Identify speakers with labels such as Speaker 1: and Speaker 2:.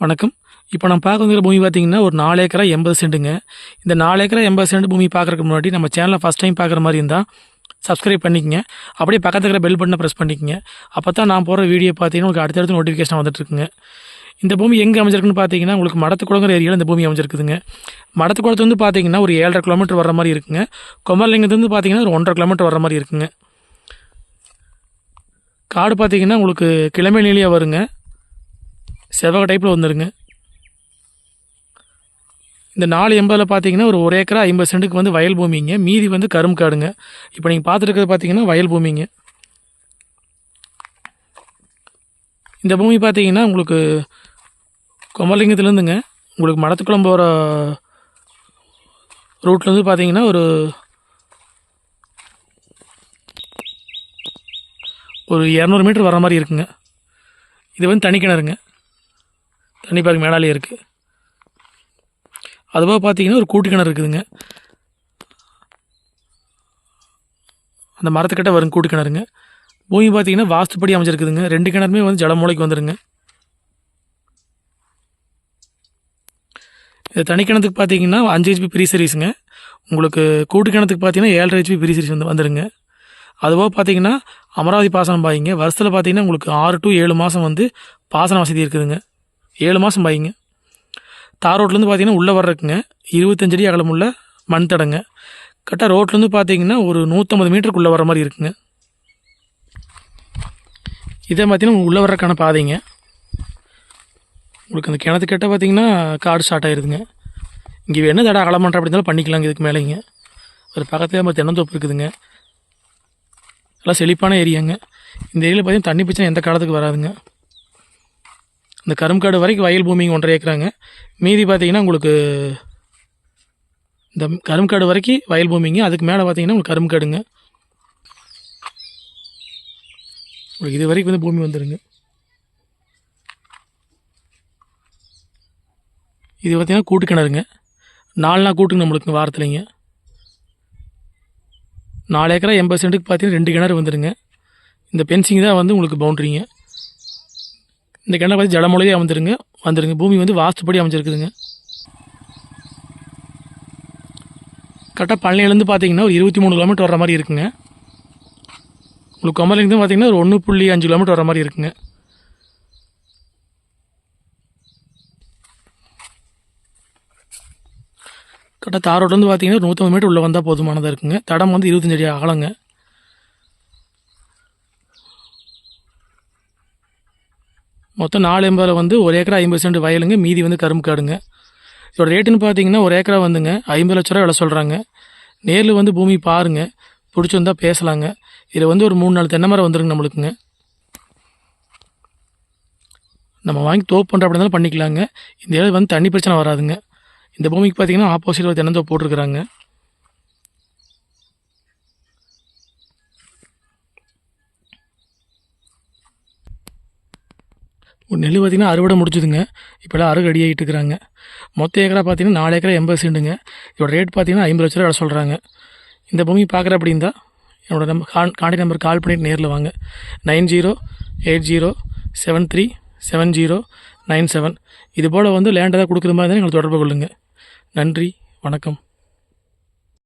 Speaker 1: வணக்கம். இப்போ நம்ம பார்க்க பூமி பார்த்தீங்கன்னா ஒரு நாலு ஏக்கரா எண்பது சென்ட்டுங்க இந்த நாலு ஏக்கரா எண்பது சென்ட் பூமி பார்க்குறதுக்கு முன்னாடி நம்ம சேனலை ஃபஸ்ட் டைம் பார்க்குற மாதிரி இருந்தால் சப்ஸ்கிரைப் பண்ணிக்கங்க. அப்படியே பக்கத்துல இருக்கிற பெல் பட்டனை ப்ரெஸ் பண்ணிக்கங்க. அப்போ தான் நான் போகிற வீடியோ பார்த்தீங்கன்னா உங்களுக்கு அடுத்தடுத்து நோட்டிஃபிகேஷன் வந்துட்டுருக்குங்க. இந்த பூமி எங்கே அமைஞ்சிருக்குன்னு பார்த்தீங்கன்னா உங்களுக்கு மடத்துக்குளங்கிற ஏரியாவில் இந்த பூமி அமைஞ்சிருக்குதுங்க. மடத்துக்குளத்து வந்து பார்த்தீங்கன்னா ஒரு ஏழரை கிலோமீட்டர் வர மாதிரி இருக்குங்க. கொமரலிங்கத்துலேருந்து பார்த்தீங்கன்னா ஒரு ஒன்றரை கிலோமீட்டர் வர மாதிரி இருக்குங்க. காடு பார்த்தீங்கன்னா உங்களுக்கு கிழமை நிலையாக வருங்க. செவக டைப்பில் வந்துடுங்க இந்த நாலு எண்பதில் பார்த்தீங்கன்னா ஒரு ஒரு ஏக்கரா ஐம்பது சென்ட்டுக்கு வந்து வயல் பூமிங்க. மீதி வந்து கரும் காடுங்க. இப்போ நீங்கள் பார்த்துட்டு பார்த்தீங்கன்னா வயல் பூமிங்க. இந்த பூமி பார்த்தீங்கன்னா உங்களுக்கு கொமலிங்கத்துலேருந்துங்க. உங்களுக்கு மடத்துக்குளம் போகிற ரூட்லேருந்து பார்த்தீங்கன்னா ஒரு ஒரு இரநூறு மீட்டர் வர மாதிரி இருக்குங்க. இது வந்து தனி கிணறுங்க தண்ணி மேடாலே மேலாலே இருக்குது அதுபோக பார்த்தீங்கன்னா ஒரு கூட்டு கிணறு இருக்குதுங்க. அந்த மரத்துக்கிட்ட வரும் கூட்டு கிணறுங்க. பூமி பார்த்தீங்கன்னா வாஸ்துப்படி அமைஞ்சிருக்குதுங்க. ரெண்டு கிணறுமே வந்து ஜலமூலைக்கு வந்துடுங்க இது தனி கிணத்துக்கு பார்த்தீங்கன்னா அஞ்சு ஹெச்பி ப்ரீ சீரிஸுங்க உங்களுக்கு கூட்டு கிணத்துக்கு பார்த்தீங்கன்னா ஏழரை ஹெச்பி ப்ரீ சீரிஸ் வந்து வந்துடுங்க அதுபோக பார்த்தீங்கன்னா அமராவதி பாசனம் பாய்ங்க. வருஷத்தில் பார்த்தீங்கன்னா உங்களுக்கு ஆறு டு ஏழு மாதம் வந்து பாசன வசதி இருக்குதுங்க. ஏழு மாதம் பாய்ங்க. தார் ரோட்லேருந்து பார்த்தீங்கன்னா உள்ளே வர்றதுக்குங்க. இருபத்தஞ்சடி அகலமுள்ள மண் தடங்க. கரெக்டாக ரோட்லேருந்து பார்த்தீங்கன்னா ஒரு நூற்றம்பது மீட்டருக்குள்ளே வர மாதிரி இருக்குங்க. இதே பார்த்தீங்கன்னா உள்ளே வர்றதுக்கான பாதைங்க. உங்களுக்கு அந்த கிணத்து கிட்ட பார்த்தீங்கன்னா காடு ஸ்டார்ட் ஆயிருதுங்க. இங்கே என்ன தடை அகலமன்ற அப்படி இருந்தாலும் பண்ணிக்கலாங்க இதுக்கு மேலேங்க. ஒரு பக்கத்தில் நம்ம தென்னந்தோப்பு இருக்குதுங்க. நல்லா செழிப்பான ஏரியாங்க. இந்த ஏரியாவில் பார்த்தீங்கன்னா தண்ணி பிரச்சனை எந்த காலத்துக்கு வராதுங்க. இந்த கரும்காடு வரைக்கும் வயல் பூமிங்க ஒன்றரை ஏக்கராங்க. மீதி பார்த்தீங்கன்னா உங்களுக்கு இந்த கரும்காடு வரைக்கும் வயல் பூமிங்க. அதுக்கு மேலே பார்த்தீங்கன்னா உங்களுக்கு கரும்காடுங்க. உங்களுக்கு இது வரைக்கும் வந்து பூமி வந்துடுங்க இது பார்த்தீங்கன்னா கூட்டு கிணறுங்க. நாலு நாள் கூட்டுங்க நம்மளுக்கு வாரத்துலைங்க. நாலு ஏக்கரா எண்பது சென்ட்டுக்கு பார்த்தீங்கன்னா ரெண்டு கிணறு வந்துடுங்க இந்த பென்சிங் தான் வந்து உங்களுக்கு பவுண்ட்ரிங்க இந்த கிணறு பார்த்து ஜலமொழியே அமைஞ்சிருங்க. வந்துருங்க. பூமி வந்து வாஸ்துப்படி அமைஞ்சிருக்குதுங்க. கரெக்டாக பழனிலேருந்து பார்த்தீங்கன்னா ஒரு இருபத்தி மூணு கிலோமீட்டர் வர மாதிரி இருக்குங்க. உங்களுக்கு கொமலிருந்து பார்த்தீங்கன்னா ஒரு ஒன்று புள்ளி அஞ்சு கிலோமீட்டர் வர மாதிரி இருக்குங்க. கரெக்டாக தார் பார்த்தீங்கன்னா ஒரு நூற்றம்பது மீட்டர் உள்ளே வந்தால் போதுமானதாக இருக்குங்க. தடம் வந்து இருபத்தஞ்சடி அடி அகலங்க. மொத்தம் நாலு எண்பதில் வந்து ஒரு ஏக்கரா ஐம்பது சென்ட் வயலுங்க மீதி வந்து கரும்பு காடுங்க. இதோட ரேட்டுன்னு பார்த்தீங்கன்னா ஒரு ஏக்கரா வந்துங்க ஐம்பது லட்ச ரூபா விலை சொல்கிறாங்க நேரில் வந்து பூமி பாருங்க பிடிச்சிருந்தா பேசலாங்க. இதில் வந்து ஒரு மூணு நாலு தென்னை மரம் வந்துருங்க நம்மளுக்குங்க. நம்ம வாங்கி தோப்பு பண்ணுற அப்படி இருந்தாலும் பண்ணிக்கலாங்க. இந்த இடம் வந்து தண்ணி பிரச்சனை வராதுங்க. இந்த பூமிக்கு பார்த்தீங்கன்னா ஆப்போசிட்டில் ஒரு தென்னந்தோப்பு போட்டிருக்கிறாங்க. ஒரு நெல் பார்த்திங்கன்னா அறுவடை முடிச்சுதுங்க இப்போல்லாம் அறுவடை ரெடி ஆகிட்டு இருக்கிறாங்க. மொத்த ஏக்கரா பார்த்தீங்கன்னா நாலு ஏக்கரா எண்பது சென்ட்டுங்க இதோட ரேட் பார்த்தீங்கன்னா ஐம்பது லட்ச ரூபா சொல்கிறாங்க இந்த பூமி பார்க்குற அப்படின்னா என்னோடய நம்பர் கான் கான்டாக்ட் நம்பர் கால் பண்ணிட்டு நேரில் வாங்க. Nine zero eight zero seven three seven zero nine seven. இது போல் வந்து லேண்ட் ஏதாவது கொடுக்குற மாதிரி இருந்தால் எங்களுக்கு தொடர்பு கொள்ளுங்கள் நன்றி வணக்கம்.